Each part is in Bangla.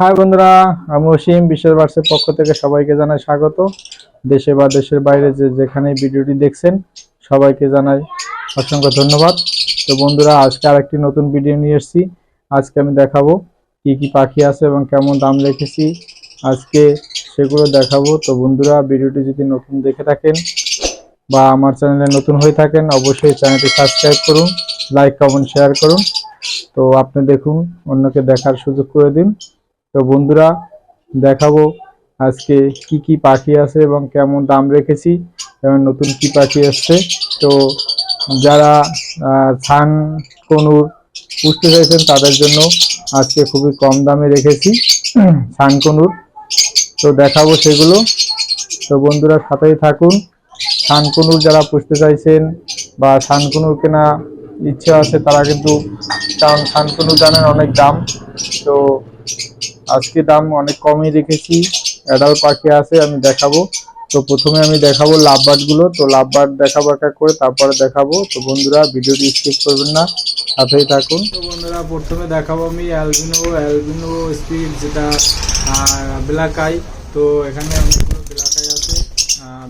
হাই বন্ধুরা, আমি অসীম বিশ্বের বার্সের পক্ষ থেকে সবাইকে জানাই স্বাগত। দেশে বা দেশের বাইরে যে যেখানে ভিডিওটি দেখছেন, সবাইকে জানাই অসংখ্য ধন্যবাদ। তো বন্ধুরা, আজকে আরেকটি নতুন ভিডিও নিয়ে এসেছি। আজকে আমি দেখাবো কি কি পাখি আছে এবং কেমন দাম রেখেছি। আজকে সেগুলো দেখাবো। তো বন্ধুরা, ভিডিওটি যদি নতুন দেখে থাকেন বা আমার চ্যানেলে নতুন হয়ে থাকেন, অবশ্যই চ্যানেলটি সাবস্ক্রাইব করুন, লাইক, কমেন্ট, শেয়ার করুন। তো আপনি দেখুন, অন্যকে দেখার সুযোগ করে দিন। তো বন্ধুরা, দেখাবো আজকে কি কি পাখি আছে এবং কেমন দাম রেখেছি এবং নতুন কি পাখি আসছে তো যারা ছান কনুর পুষতে চাইছেন তাদের জন্য আজকে খুবই কম দামে রেখেছি ছান কনুর। তো দেখাবো সেগুলো। তো বন্ধুরা, সাথেই থাকুন। ছানকুনুর যারা পুষতে চাইছেন বা ছানকুনুর কেনা ইচ্ছা আছে তারা কিন্তু, কারণ ছানকুনুর জানেন অনেক দাম। তো আজকে দাম অনেক কমই রেখেছি। অ্যাডাল পাখি আছে আমি দেখাবো। তো প্রথমে আমি দেখাবো লাভবার্ডগুলো। তো লাভবার্ড দেখাবো এক এক করে তারপরে দেখাবো। তো বন্ধুরা ভিডিওটি স্কিপ করবেন না সাথেই থাকুন। তো বন্ধুরা প্রথমে দেখাবো আমি অ্যালবিনো অ্যালবিনো স্পিড যেটা ব্ল্যাক আই তো এখানে অনেকগুলো ব্ল্যাক আই আছে।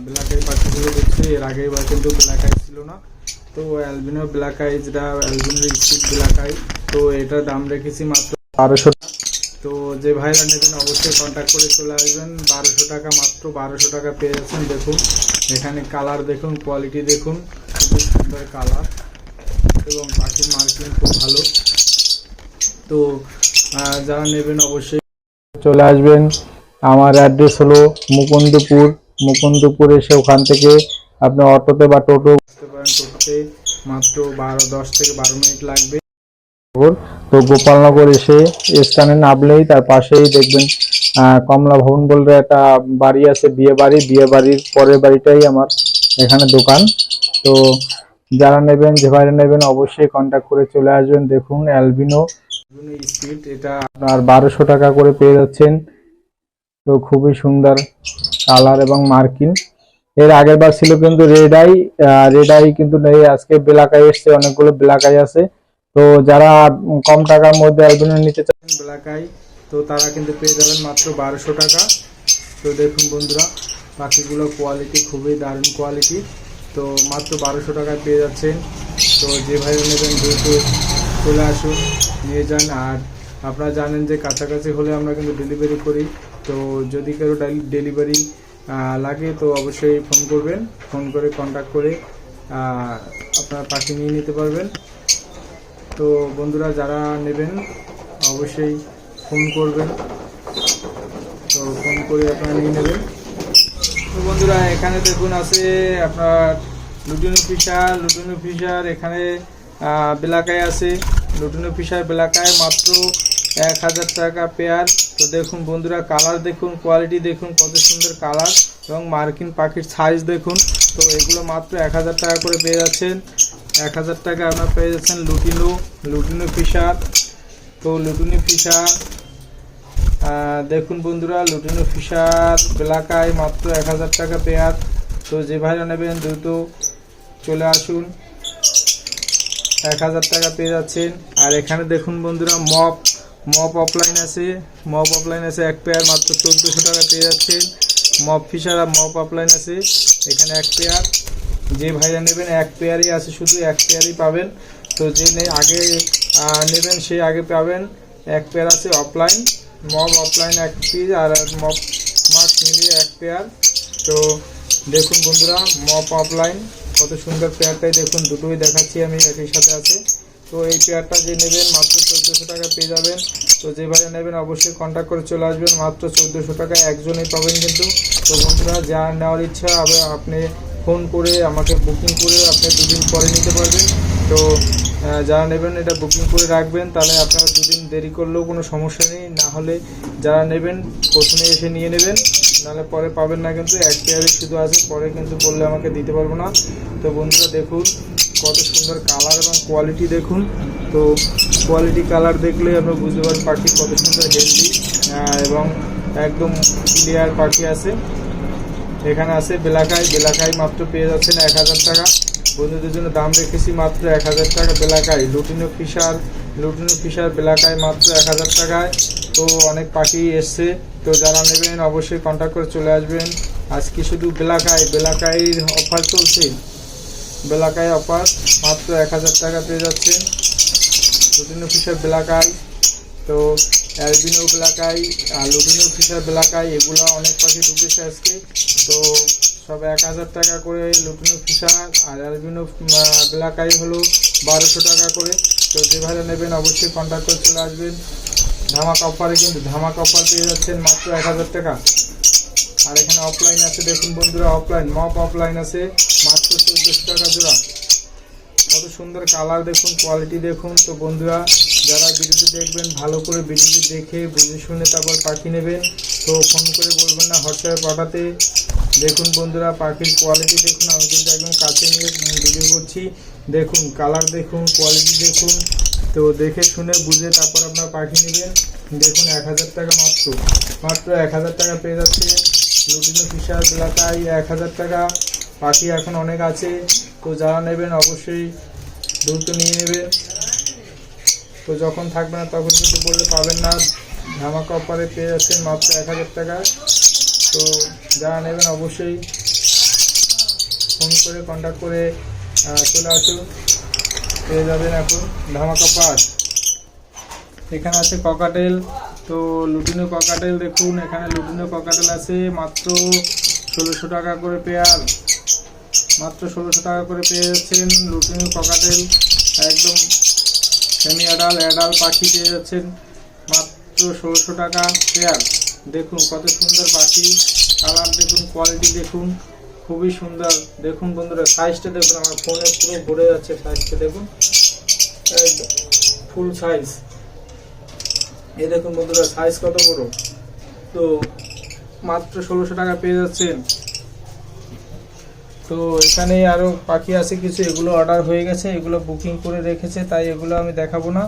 ব্ল্যাক আই পাখিগুলো দেখছি এর আগে বা কিন্তু ব্ল্যাক আই ছিল না। তো অ্যালবিনো ব্ল্যাক আই যেটা অ্যালবিনো স্পিড ব্ল্যাক আই তো এটার দাম রেখেছি মাত্র বারোশো তো যে ভাইরা নেবেন অবশ্যই কন্ট্যাক্ট করে চলে আসবেন। বারোশো টাকা মাত্র, বারোশো টাকা পেয়ে যাচ্ছেন। দেখুন, এখানে কালার দেখুন কোয়ালিটি দেখুন, খুবই সুন্দর কালার এবং পাখির মার্কিং খুব ভালো। তো যারা নেবেন অবশ্যই চলে আসবেন। আমার অ্যাড্রেস হলো মুকুন্দপুর। মুকুন্দপুর এসে ওখান থেকে আপনি অটোতে বা টোটো আসতে পারেন টোটোতে মাত্র বারো, দশ থেকে বারো মিনিট লাগবে। তো গোপালনগর এসে স্থানে নামলেই তার পাশেই দেখবেন কমলা ভবন বলে একটা বাড়ি আছে, বিয়ে বাড়ি। বিয়ে বাড়ির পরের বাড়িটাই আমার এখানে দোকান। তো যারা নেবেন, যে ভাইরা নেবেন, অবশ্যই কন্ট্যাক্ট করে চলে আসবেন। দেখুন অ্যালবিনো স্পিড এটা আপনার বারোশো টাকা করে পেয়ে যাচ্ছেন। তো খুবই সুন্দর কালার এবং মার্কিন। এর আগের বার ছিল কিন্তু রেড আই রেড আই কিন্তু নেই। আজকে ব্ল্যাক আই এসছে, অনেকগুলো ব্ল্যাক আই আছে। তো যারা কম টাকার মধ্যে অ্যালবিনো নিতে চান ব্ল্যাক আই তো তারা কিন্তু পেয়ে যাবেন মাত্র বারোশো টাকা। তো দেখুন বন্ধুরা পাখিগুলো কোয়ালিটি খুবই দারুণ কোয়ালিটি তো মাত্র বারোশো টাকায় পেয়ে যাচ্ছেন। তো যে ভাই নেবেন দ্রুত চলে আসুন, নিয়ে যান। আর আপনারা জানেন যে কাছাকাছি হলে আমরা কিন্তু ডেলিভারি করি। তো যদি কেউ ডেলিভারি লাগে, তো অবশ্যই ফোন করবেন। ফোন করে কন্ট্যাক্ট করে আপনার পাখি নিয়ে নিতে পারবেন। তো বন্ধুরা যারা নেবেন, অবশ্যই ফোন করবেন। তো ফোন করে আপনারা নিয়ে নেবেন। তো বন্ধুরা, এখানে দেখুন আছে আপনার লুটিনো ফিশার লুটিনো ফিশার এখানে বেলাকায় আছে। লুটিনো ফিশার বেলাকায় মাত্র এক হাজার টাকা পেয়ার। তো দেখুন বন্ধুরা, কালার দেখুন কোয়ালিটি দেখুন, কত সুন্দর কালার এবং মার্কিন পাখির সাইজ দেখুন। তো এগুলো মাত্র এক হাজার টাকা করে পেয়ে যাচ্ছেন। এক হাজার টাকা আপনার পেয়ে যাচ্ছেন লুটিনো লুটিনো ফিশার। তো লুটিনো ফিশার দেখুন বন্ধুরা, লুটিনো ফিশার বেলাকায় মাত্র এক হাজার টাকা পেয়ার। তো যে ভাইরা নেবেন দ্রুত চলে আসুন। এক হাজার টাকা পেয়ে যাচ্ছেন। আর এখানে দেখুন বন্ধুরা, মপ মপ অফলাইন আছে। মপ অফলাইন আছে এক পেয়ার, মাত্র চোদ্দোশো টাকা পেয়ে যাচ্ছেন। মপ ফিশার আর মপ অফলাইন আছে, এখানে এক পেয়ার। যে ভাইরা নেবেন এক পেয়ারই আছে শুধু, এক পেয়ারই পাবেন। তো যে আগে নেবেন সে আগে পাবেন। এক পেয়ার আছে অফলাইন মব অফলাইন এক পিস আর মপ মার্ক মিলিয়ে এক পেয়ার। তো দেখুন বন্ধুরা মপ অফলাইন কত সুন্দর পেয়ারটাই দেখুন, দুটোই দেখাচ্ছি আমি, একই সাথে আছে। তো এই পেয়ারটা যে নেবেন মাত্র চোদ্দোশো টাকা পেয়ে যাবেন। তো যে ভাইরা নেবেন অবশ্যই কন্ট্যাক্ট করে চলে আসবেন, মাত্র চোদ্দোশো টাকা একজনই পাবেন কিন্তু। তো বন্ধুরা, যা নেওয়ার ইচ্ছা, আবার আপনি ফোন করে, আমাকে বুকিং করে আপনি দুদিন পরে নিতে পারবেন। তো যারা নেবেন এটা বুকিং করে রাখবেন। তাহলে আপনারা দুদিন দেরি করলেও কোনো সমস্যা নেই। না হলে যারা নেবেন, প্রথমে এসে নিয়ে নেবেন। নাহলে পরে পাবেন না কিন্তু, এক পেয়ারে শুধু আছে। পরে কিন্তু বললে আমাকে দিতে পারব না। তো বন্ধুরা, দেখুন, কত সুন্দর কালার এবং কোয়ালিটি দেখুন। তো কোয়ালিটি কালার দেখলে আপনি বুঝতে পারেন পাখি কত সুন্দর হেলদি এবং একদম ক্লিয়ার পাখি আছে। এখানে আছে বেলাকাই বেলাকাই মাত্র পেয়ে যাচ্ছেন এক হাজার টাকা। বন্ধুদের জন্য দাম রেখেছি মাত্র এক হাজার টাকা বেলাকায় লুটিনো ফিশার লুটিনো ফিশার বেলাকায় মাত্র এক হাজার টাকায়। তো অনেক পাখি এসছে। তো যারা নেবেন অবশ্যই কন্ট্যাক্ট করে চলে আসবেন। আজকে শুধু বেলাকায় বেলাকাইয়ের অফার চলছে। বেলাকায় অফার মাত্র এক হাজার টাকা পেয়ে যাচ্ছেন। লুটিনো ফিশার বেলাকায় তো অ্যালবিনো বেলাকাই আর লুটিনো ফিশার বেলাকাই এগুলো অনেক পাখি ঢুকেছে আজকে। তো সব এক হাজার টাকা করে লুটিনো ফিশার আর অ্যালবিনো বেলাকাই হলো বারোশো টাকা করে। তো যেভাবে নেবেন অবশ্যই কন্ট্যাক্ট করে চলে আসবেন। ধামাক অফারে কিন্তু ধামাক অফার পেয়ে যাচ্ছেন মাত্র এক হাজার টাকা। আর এখানে অফলাইন আছে, দেখুন বন্ধুরা অফলাইন মপ অফলাইন আছে, মাত্র চোদ্দোশো টাকা জোড়া। কত সুন্দর কালার দেখুন কোয়ালিটি দেখুন। তো বন্ধুরা ভিডিওটি দেখবেন, ভালো করে ভিডিওটি দেখে বুঝে শুনে তারপর পাখি নেবেন। তো ফোন করে বলবেন না, হোয়াটসঅ্যাপে পাঠাতে। দেখুন বন্ধুরা, পাখির কোয়ালিটি দেখুন, আমি কিন্তু একদম কাছে নিয়ে ভিডিও করছি। দেখুন কালার দেখুন কোয়ালিটি দেখুন। তো দেখে শুনে বুঝে তারপর আপনার পাখি নেবেন। দেখুন, এক হাজার টাকা মাত্র। মাত্র এক হাজার টাকা পেয়ে যাচ্ছে। লুটিনো ফিশার বেলাকাই এক হাজার টাকা। পাখি এখন অনেক আছে। তো যারা নেবেন অবশ্যই দ্রুত নিয়ে নেবেন। তো যখন থাকবে না তখন কিন্তু বললে পাবেন না, ধামাকা অফারে পেয়ে যাচ্ছেন মাত্র এক হাজার টাকায় তো যারা নেবেন অবশ্যই ফোন করে কন্ট্যাক্ট করে চলে আসুন। পেয়ে যাবেন এখন ধামাকা পাস এখানে আছে ককাটেল তো লুটিনো ককাটেল দেখুন, এখানে লুটিনো ককাটেল আছে মাত্র ষোলোশো টাকা করে পেয়ার মাত্র ষোলোশো টাকা করে পেয়ে যাচ্ছেন লুটিনো ককাটেল একদম সেমি অ্যাডাল অ্যাডাল পাখি পেয়ে যাচ্ছেন মাত্র ষোলোশো টাকা। পেয়ার দেখুন কত সুন্দর পাখি। কালার দেখুন, কোয়ালিটি দেখুন, খুবই সুন্দর। দেখুন বন্ধুরা সাইজটা দেখুন, আমার ফোনে পুরো ভরে যাচ্ছে সাইজটা দেখুন। ফুল সাইজ এ দেখুন বন্ধুরা সাইজ কত বড়? তো মাত্র ষোলোশো টাকা পেয়ে যাচ্ছেন। তো এখানে আরও পাখি আছে কিছু, এগুলো অর্ডার হয়ে গেছে, এগুলো বুকিং করে রেখেছে, তাই এগুলো আমি দেখাবো না।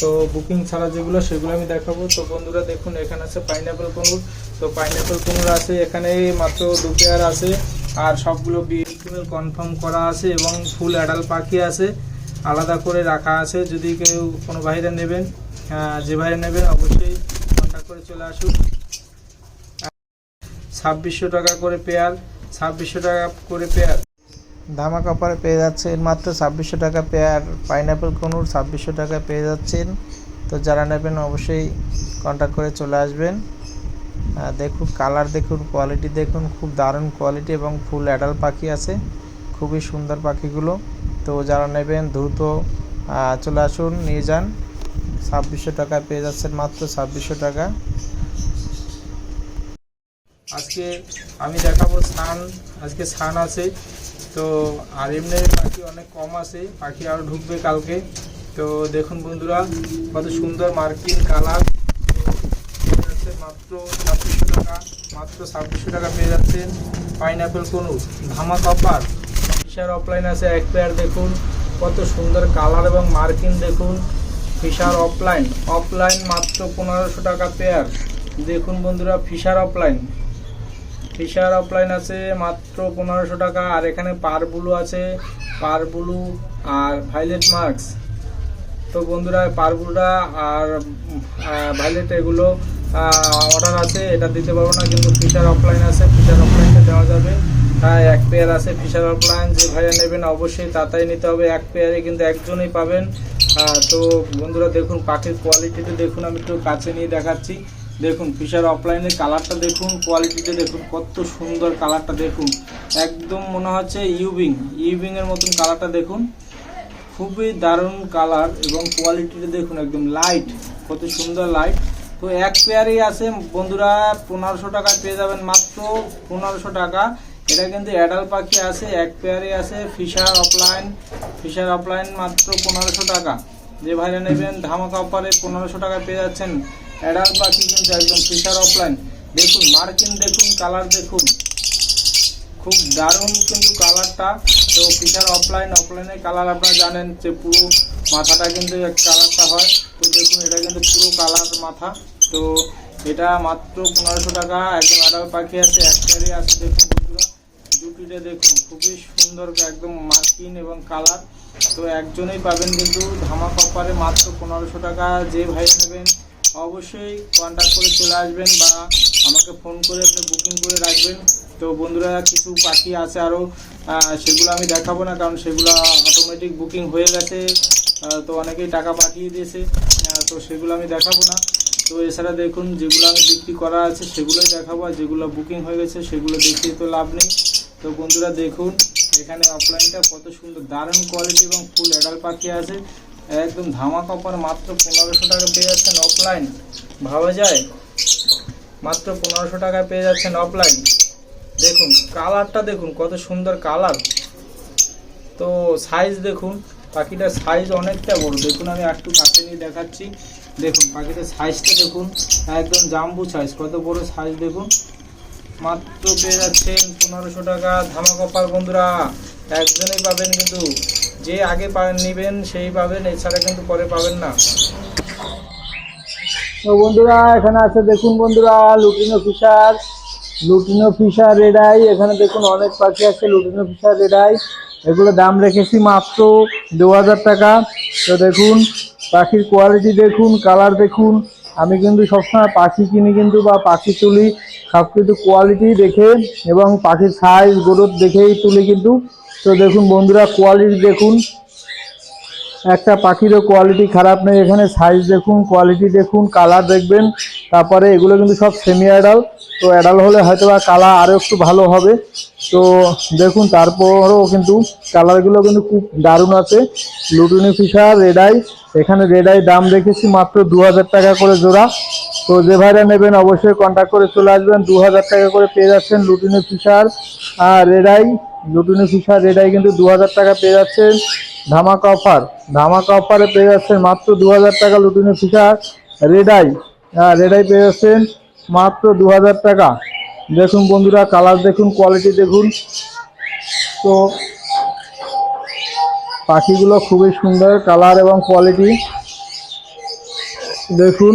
তো বুকিং ছাড়া যেগুলো, সেগুলো আমি দেখাবো। তো বন্ধুরা দেখুন, এখানে আছে পাইনাপেল কনুর তো পাইনাপেল কনুর আছে, এখানে মাত্র দু পেয়ার আছে, আর সবগুলো বিএল কনফার্ম করা আছে, এবং ফুল অ্যাডাল পাখি আছে। আলাদা করে রাখা আছে, যদি কেউ কোনো বাইরে নেবেন যে বাইরে নেবেন, অবশ্যই কন্ট্যাক্ট করে চলে আসুন। ছাব্বিশশো টাকা করে পেয়ার ছাব্বিশশো টাকা করে পেয়ার। ধামাকা অফারে পেয়ে যাচ্ছেন মাত্র ছাব্বিশশো টাকা পেয়ার। পাইনাপেল কনুর ছাব্বিশশো টাকা পেয়ে যাচ্ছেন। তো যারা নেবেন অবশ্যই কন্ট্যাক্ট করে চলে আসবেন। দেখুন কালার দেখুন কোয়ালিটি দেখুন, খুব দারুণ কোয়ালিটি এবং ফুল অ্যাডাল পাখি আছে। খুবই সুন্দর পাখিগুলো। তো যারা নেবেন দ্রুত চলে আসুন, নিয়ে যান। ছাব্বিশশো টাকা পেয়ে যাচ্ছেন মাত্র ছাব্বিশশো টাকা। আজকে আমি দেখাবো স্নান, আজকে স্নান আছে। তো, আর এমনি পাখি অনেক কম আছে, পাখি আরও ঢুকবে কালকে। তো, দেখুন বন্ধুরা, কত সুন্দর মার্কিং কালার। যাচ্ছে মাত্র ছাব্বিশশো টাকা, মাত্র ছাব্বিশশো টাকা পেয়ে যাচ্ছেন পাইনাপেল কোনু। ধামা কপার ফিশার অফলাইন আছে, এক পেয়ার দেখুন। কত সুন্দর কালার এবং মার্কিং দেখুন। Fisher offline. অফলাইন মাত্র পনেরোশো টাকা পেয়ার দেখুন বন্ধুরা, ফিশার অফলাইন। ফিশার অফলাইন আছে, মাত্র পনেরোশো টাকা, আর এখানে পার ব্লু আছে, পার ব্লু আর ভাইলেট মার্কস তো বন্ধুরা, পার ব্লুটা আর ভাইলেট এগুলো অর্ডার আছে, এটা দিতে পারব না, কিন্তু ফিশার অফলাইন আছে ফিশার অফলাইনটা দেওয়া যাবে। হ্যাঁ এক পেয়ার আছে ফিশার অফলাইন যে ভাইয়া নেবেন অবশ্যই তাতাই নিতে হবে, এক পেয়ারে কিন্তু একজনই পাবেন। তো বন্ধুরা দেখুন, পাখির কোয়ালিটিটা দেখুন, আমি একটু কাছে নিয়ে দেখাচ্ছি। দেখুন ফিশার অফলাইনের কালারটা দেখুন কোয়ালিটিটা দেখুন, কত সুন্দর কালারটা দেখুন। একদম মনে হচ্ছে ইউবিং ইউবিং এর মতন কালারটা দেখুন। খুবই দারুণ কালার এবং কোয়ালিটিটা দেখুন একদম লাইট কত সুন্দর লাইট তো এক পেয়ারই আছে, বন্ধুরা, পনেরোশো টাকা পেয়ে যাবেন মাত্র পনেরোশো টাকা। এটা কিন্তু অ্যাডাল পাখি আছে, এক পেয়ারই আছে, ফিশার অফলাইন ফিশার অফলাইন মাত্র পনেরোশো টাকা। যে ভাইরা নেবেন, ধামাকা অফারে পনেরোশো টাকা পেয়ে যাচ্ছেন। অ্যাডাল পাখি কিন্তু একদম ফিশার অফলাইন দেখুন, মার্কিন দেখুন, কালার দেখুন। খুব দারুণ কিন্তু কালারটা। তো ফিচার অফলাইন অফলাইনের কালার আপনারা জানেন যে পুরো মাথাটা কিন্তু এক কালারটা হয়। তো দেখুন, এটা কিন্তু পুরো কালার মাথা। তো এটা মাত্র পনেরোশো টাকা। একদম অ্যাডাল পাখি আছে, এক পেয়ারে আছে, দেখুন জুটিটা দেখুন, খুবই সুন্দর, একদম মার্কিন এবং কালার। তো একজনেই পাবেন কিন্তু ধামা কপারে মাত্র পনেরোশো টাকা। যে ভাই নেবেন অবশ্যই কন্ট্যাক্ট করে চলে আসবেন বা আমাকে ফোন করে আপনি বুকিং করে রাখবেন। তো বন্ধুরা, কিছু পাখি আছে আরও সেগুলো আমি দেখাবো না, কারণ সেগুলো অটোমেটিক বুকিং হয়ে গেছে। তো অনেকেই টাকা পাঠিয়ে দিয়েছে তো সেগুলো আমি দেখাবো না। তো এছাড়া দেখুন, যেগুলো আমি বিক্রি করা আছে সেগুলোই দেখাবো, আর যেগুলো বুকিং হয়ে গেছে সেগুলো দেখিয়ে তো লাভ নেই। তো বন্ধুরা, দেখুন, এখানে অফলাইনটা কত সুন্দর, দারুণ কোয়ালিটি এবং ফুল অ্যাডাল পাখি আছে। একদম ধামাকা অফার মাত্র পনেরোশো টাকা পেয়ে যাচ্ছেন অফলাইন ভাবা যায়? মাত্র পনেরোশো টাকায় পেয়ে যাচ্ছেন অফলাইন দেখুন কালারটা দেখুন, কত সুন্দর কালার তো সাইজ দেখুন, পাখিটার সাইজ অনেকটা বড়। দেখুন, আমি একটু কাছে নিয়ে দেখাচ্ছি। দেখুন, পাখিটার সাইজটা দেখুন, একদম জাম্বু সাইজ কত বড় সাইজ দেখুন। মাত্র পেয়ে যাচ্ছেন পনেরোশো টাকা ধামাকপার বন্ধুরা। একজনেই পাবেন কিন্তু। যে আগে নেবেন সেই পাবেন, এছাড়া কিন্তু পরে পাবেন না। তো বন্ধুরা, এখানে আছে দেখুন বন্ধুরা lutino fisher lutino fisher red eye. এখানে দেখুন অনেক পাখি আছে লুটিনো ফিশার রেডাই। এগুলো দাম রেখেছি মাত্র দু হাজার টাকা। তো দেখুন, পাখির কোয়ালিটি দেখুন কালার দেখুন। আমি কিন্তু সবসময় পাখি কিনি কিন্তু বা পাখি তুলি সব কিছু কোয়ালিটি দেখে এবং পাখির সাইজ গ্রোথ দেখেই তুলি কিন্তু। তো দেখুন বন্ধুরা কোয়ালিটি দেখুন। একটা পাখিরও কোয়ালিটি খারাপ নেই এখানে। সাইজ দেখুন কোয়ালিটি দেখুন কালার দেখবেন। তারপরে এগুলো কিন্তু সব সেমি অ্যাডাল তো অ্যাডাল হলে হয়তো বা কালার আরও একটু ভালো হবে। তো দেখুন, তারপরও কিন্তু কালারগুলো কিন্তু খুব দারুণ আছে। লুটুনি ফিশার রেডাই এখানে রেডাই দাম রেখেছি মাত্র দু হাজার টাকা করে জোড়া। তো যে ভাইরা নেবেন অবশ্যই কন্ট্যাক্ট করে চলে আসবেন। দু হাজার টাকা করে পেয়ে যাচ্ছেন লুটিনি ফিশার আর red eye. Lutino Fischer, red eye কিন্তু দু হাজার টাকা পেয়ে যাচ্ছেন। ধামাকা অফার ধামাকা অফারে পেয়ে যাচ্ছেন মাত্র দু হাজার টাকা লুটিনি ফিশার, রেডাই। হ্যাঁ রেডাই পেয়ে যাচ্ছেন মাত্র দু হাজার টাকা। দেখুন বন্ধুরা কালার দেখুন কোয়ালিটি দেখুন। তো পাখিগুলো খুবই সুন্দর কালার এবং কোয়ালিটি দেখুন।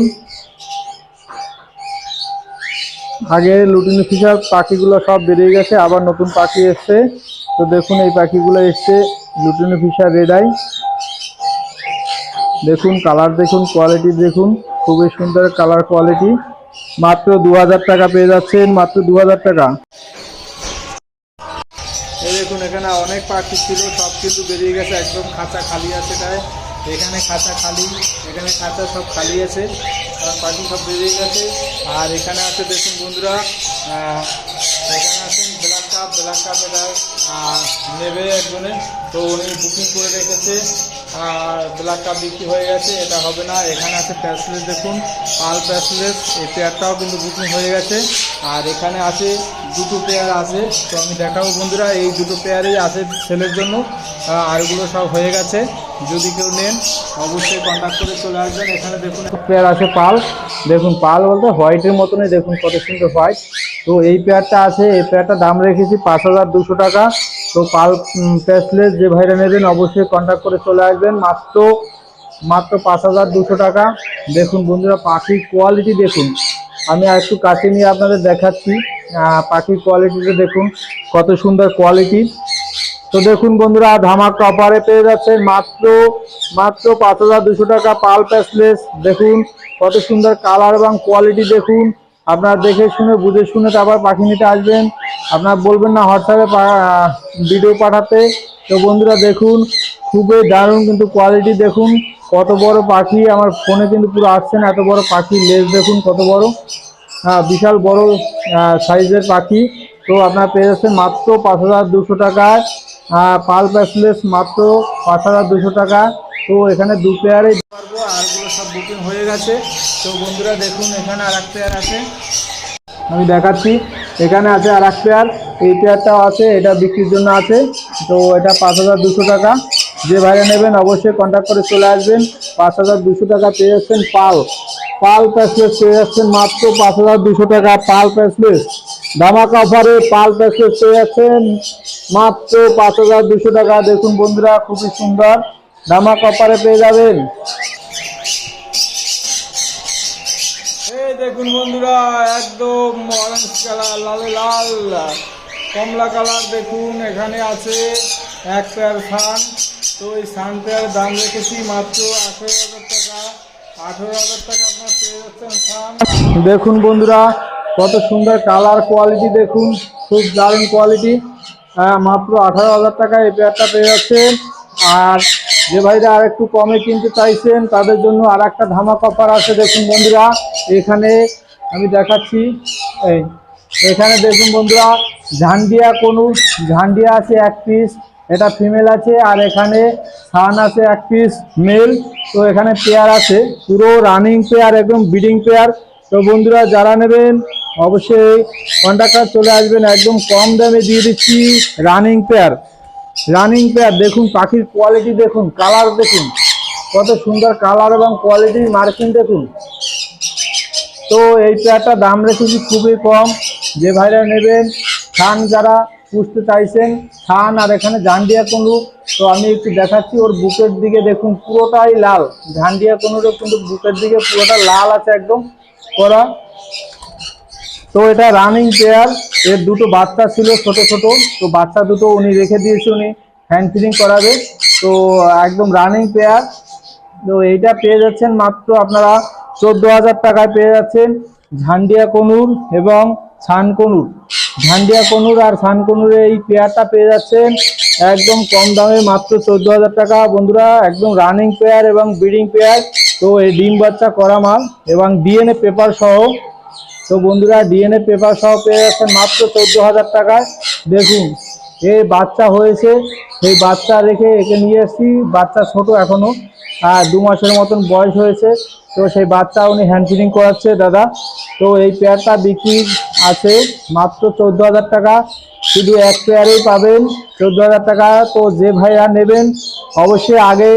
আগে লুটিনি ফিশার পাখিগুলো সব বেরিয়ে গেছে, আবার নতুন পাখি এসছে। তো দেখুন, এই পাখিগুলো এসছে লুটিনি ফিশার রেডাই দেখুন কালার দেখুন কোয়ালিটি দেখুন, খুবই সুন্দর কালার কোয়ালিটি মাত্র দু হাজার টাকা পেয়ে যাচ্ছেন, মাত্র দু হাজার টাকা। এই দেখুন, এখানে অনেক পাখি ছিল, সব কিছু বেরিয়ে গেছে, একদম খাঁচা খালি আছে তাই এখানে খাঁচা খালি, এখানে খাঁচা সব খালি আছে, আর পাখি সব বেরিয়ে গেছে। আর এখানে আছে দেখুন বন্ধুরা এখানে আছেন ব্ল্যাক কাপ ব্ল্যাক কাপ এটা নেবে একজনে। তো উনি বুকিং করে রেখেছে, আর ব্ল্যাক কাপ বিক্রি হয়ে গেছে, এটা হবে না। এখানে আছে প্যাসলেস দেখুন পাল প্যাসলেস এই পেয়ারটাও কিন্তু বুকিং হয়ে গেছে। আর এখানে আছে দুটো পেয়ার আছে। তো আমি দেখাবো বন্ধুরা, এই দুটো পেয়ারই আছে ছেলের জন্য আর এগুলো সব হয়ে গেছে। যদি কেউ নেন, অবশ্যই কন্ট্যাক্ট করে চলে আসবেন। এখানে দেখুন পেয়ার আছে পাল। দেখুন, পাল বলতে হোয়াইটের মতনই দেখুন কত সুন্দর হোয়াইট তো এই পেয়ারটা আছে, এই পেয়ারটা দাম রেখেছি পাঁচ হাজার দুশো টাকা। তো পাল প্যাসলেস যে ভাইরা নেবেন, অবশ্যই কন্ট্যাক্ট করে চলে আসবেন। মাত্র মাত্র পাঁচ হাজার দুশো টাকা। দেখুন বন্ধুরা, পাখির কোয়ালিটি দেখুন। আমি আর একটু কাছে নিয়ে আপনাদের দেখাচ্ছি। পাখির কোয়ালিটিটা দেখুন, কত সুন্দর কোয়ালিটি তো দেখুন বন্ধুরা, ধামাক অফারে পেয়ে যাচ্ছেন মাত্র মাত্র পাঁচ হাজার দুশো টাকা পাল প্যাসলেস। দেখুন, কত সুন্দর কালার এবং কোয়ালিটি দেখুন। আপনারা দেখে শুনে, বুঝে শুনে তারপর পাখি নিতে আসবেন। আপনার বলবেন না হোয়াটসঅ্যাপে ভিডিও পাঠাতে। তো বন্ধুরা, দেখুন, খুবই দারুণ কিন্তু কোয়ালিটি দেখুন। কত বড় পাখি, আমার ফোনে কিন্তু পুরো আসছে না, এত বড় পাখি, লেজ দেখুন কত বড়। হ্যাঁ বিশাল বড় সাইজের পাখি। তো আপনার পেয়ে যাচ্ছেন মাত্র পাঁচ হাজার দুশো টাকায়। পাল প্যাসলেস মাত্র পাঁচ হাজার দুশো টাকা। তো এখানে দু পেয়ারেই পারব আরগুলো সব বুকিং হয়ে গেছে। তো বন্ধুরা, দেখুন, এখানে আর এক পেয়ার আছে। আমি দেখাচ্ছি, এখানে আছে আর এক পেয়ার এই পেয়ারটাও আছে, এটা বিক্রির জন্য আছে। তো এটা পাঁচ হাজার দুশো টাকা। যে ভাইরা নেবেন, অবশ্যই কন্ট্যাক্ট করে চলে আসবেন। পাঁচ হাজার দুশো টাকা পেয়ে যাচ্ছেন পাল। পাল প্যাসলেস পেয়ে যাচ্ছেন মাত্র পাঁচ হাজার দুশো টাকা। পাল প্যাসলেস ধামাকা অফারে পাল প্যাসলেস পেয়ে যাচ্ছেন। মাত্র পাঁচ হাজার দুশো টাকা। দেখুন বন্ধুরা, খুবই সুন্দর। ধামাকা অফারে পেয়ে যাবেন। দেখুন বন্ধুরা, একদম অরেঞ্জ কালার লাল লাল। কমলা কালার দেখুন, এখানে আছে এক পেয়ার সান তো এই সান পেয়ার দাম রেখেছি মাত্র আঠেরো হাজার টাকা। আঠেরো হাজার টাকা আপনার পেয়ে যাচ্ছেন সান দেখুন বন্ধুরা, কত সুন্দর কালার কোয়ালিটি দেখুন, খুব দারুণ কোয়ালিটি মাত্র আঠারো হাজার টাকা এই পেয়ারটা পেয়ে যাচ্ছেন। আর যে ভাইরা আর একটু কমে কিনতে চাইছেন, তাদের জন্য আর একটা ধামাক অফার আছে, দেখুন বন্ধুরা। এখানে আমি দেখাচ্ছি, এই, এখানে দেখুন বন্ধুরা, ঝান্ডিয়া কোনো ঝান্ডিয়া আছে এক পিস এটা ফিমেল আছে, আর এখানে সান আছে এক পিস মেল তো এখানে পেয়ার আছে, পুরো রানিং পেয়ার একদম বিডিং পেয়ার তো বন্ধুরা, যারা নেবেন, অবশ্যই কন্ট্রাক্টর চলে আসবেন। একদম কম দামে দিয়ে দিচ্ছি রানিং পেয়ার রানিং পেয়ার দেখুন, পাখির কোয়ালিটি দেখুন কালার দেখুন। কত সুন্দর কালার এবং কোয়ালিটির মার্কিং দেখুন। তো এই পেয়ারটা দাম রেখেছি খুবই কম। যে ভাইরা নেবেন, খান যারা পুষতে চাইছেন, খান আর এখানে জান্ডিয়া কনুর তো আমি একটু দেখাচ্ছি ওর বুকের দিকে দেখুন, পুরোটাই লাল। ঝান্ডিয়া কনুরও কিন্তু বুকের দিকে পুরোটা লাল আছে একদম। করা। তো এটা রানিং পেয়ার এর দুটো বাচ্চা ছিল ছোট ছোট। তো বাচ্চা দুটো উনি রেখে দিয়েছে, উনি হ্যান্ড ফিডিং করাবে। তো একদম রানিং পেয়ার তো এইটা পেয়ে যাচ্ছেন মাত্র আপনারা চোদ্দ হাজার টাকায় পেয়ে যাচ্ছেন ঝান্ডিয়া কনুর এবং ছান কনুর। ঝান্ডিয়া কনুর আর ছান কনুরের এই পেয়ারটা পেয়ে যাচ্ছেন একদম কম দামে মাত্র চোদ্দ হাজার টাকা। বন্ধুরা, একদম রানিং পেয়ার এবং ব্রিডিং পেয়ার তো এই ডিম বাচ্চা করা মাল এবং ডিএনএ পেপার সহ, তো বন্ধুরা, ডিএনএ পেপার সহ পেয়ে যাচ্ছেন মাত্র চোদ্দ হাজার টাকায়। দেখুন এ বাচ্চা হয়েছে সেই বাচ্চা রেখে একে নিয়ে এসেছি, বাচ্চা ছোট এখনও আর দু মাসের মতন বয়স হয়েছে, তো সেই বাচ্চা উনি হ্যান্ড ফিডিং করাচ্ছে, দাদা। তো এই পেয়ারটা বিক্রি আছে মাত্র চোদ্দ হাজার টাকা। শুধু এক পেয়ারেই পাবেন, চোদ্দ হাজার টাকা। তো যে ভাইরা নেবেন, অবশ্যই আগে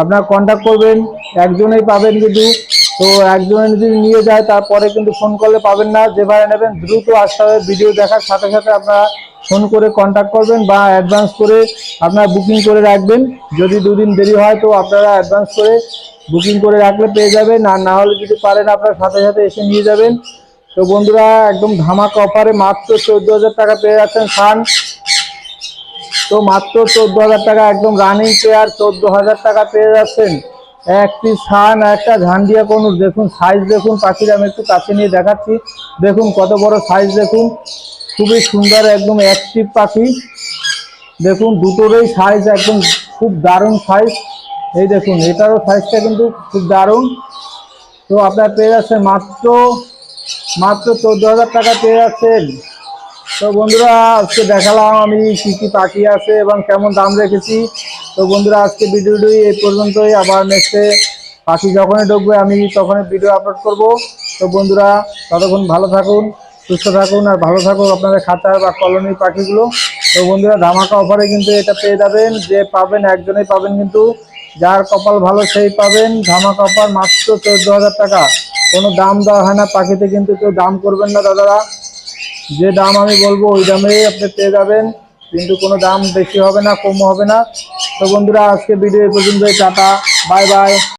আপনার কন্ট্যাক্ট করবেন, একজনেই পাবেন কিন্তু, তো একজনে যদি নিয়ে যায়, তারপরে কিন্তু ফোন করলে পাবেন না। যে ভাই নেবেন, দ্রুত আসতে হবে। ভিডিও দেখার সাথে সাথে আপনারা ফোন করে কন্ট্যাক্ট করবেন বা অ্যাডভান্স করে আপনারা বুকিং করে রাখবেন। যদি দুদিন দেরি হয়, তো আপনারা অ্যাডভান্স করে বুকিং করে রাখলে পেয়ে যাবেন। আর না হলে যদি পারেন, আপনার সাথে সাথে এসে নিয়ে যাবেন। তো বন্ধুরা, একদম ধামাকা অফারে মাত্র চোদ্দ হাজার টাকা পেয়ে যাচ্ছেন সান তো মাত্র চোদ্দ হাজার টাকা, একদম রানিং পেয়ার চোদ্দ হাজার টাকা পেয়ে যাচ্ছেন। একটি সান একটা ঝান্ডিয়া কনুর, দেখুন সাইজ দেখুন, পাখির আমি একটু কাছে নিয়ে দেখাচ্ছি। দেখুন কত বড় সাইজ দেখুন, খুবই সুন্দর, একদম অ্যাক্টিভ পাখি। দেখুন দুটোরই সাইজ একদম খুব দারুণ সাইজ এই দেখুন, এটারও সাইজটা কিন্তু খুব দারুণ। তো আপনার পেয়ে যাচ্ছেন মাত্র মাত্র চোদ্দ হাজার টাকা পেয়ে যাচ্ছেন। তো বন্ধুরা, আজকে দেখালাম আমি কী কী পাখি আছে এবং কেমন দাম রেখেছি। তো বন্ধুরা, আজকে ভিডিওটি এই পর্যন্তই। আবার নেক্সটে পাখি যখনই ঢুকবে, আমি তখনই ভিডিও আপলোড করব। তো বন্ধুরা, ততক্ষণ ভালো থাকুন, সুস্থ থাকুন, আর ভালো থাকুন আপনাদের খাঁচার বা কলোনির পাখিগুলো। তো বন্ধুরা, ধামাকা অফারে কিন্তু এটা পেয়ে যাবেন। যে পাবেন, একজনেই পাবেন কিন্তু। যার কপাল ভালো, সেই পাবেন। ধামাকা অফার মাত্র চোদ্দ হাজার টাকা। কোনো দাম দেওয়া হয় না, পাখিতে কিন্তু কেউ দাম করবেন না, দাদারা। যে দাম আমি বলব, ওই দামেই আপনি পেয়ে যাবেন। কিন্তু কোনো দাম বেশি হবে না, কম হবে না। তো বন্ধুরা, আজকে ভিডিও পর্যন্ত টাটা বাই বাই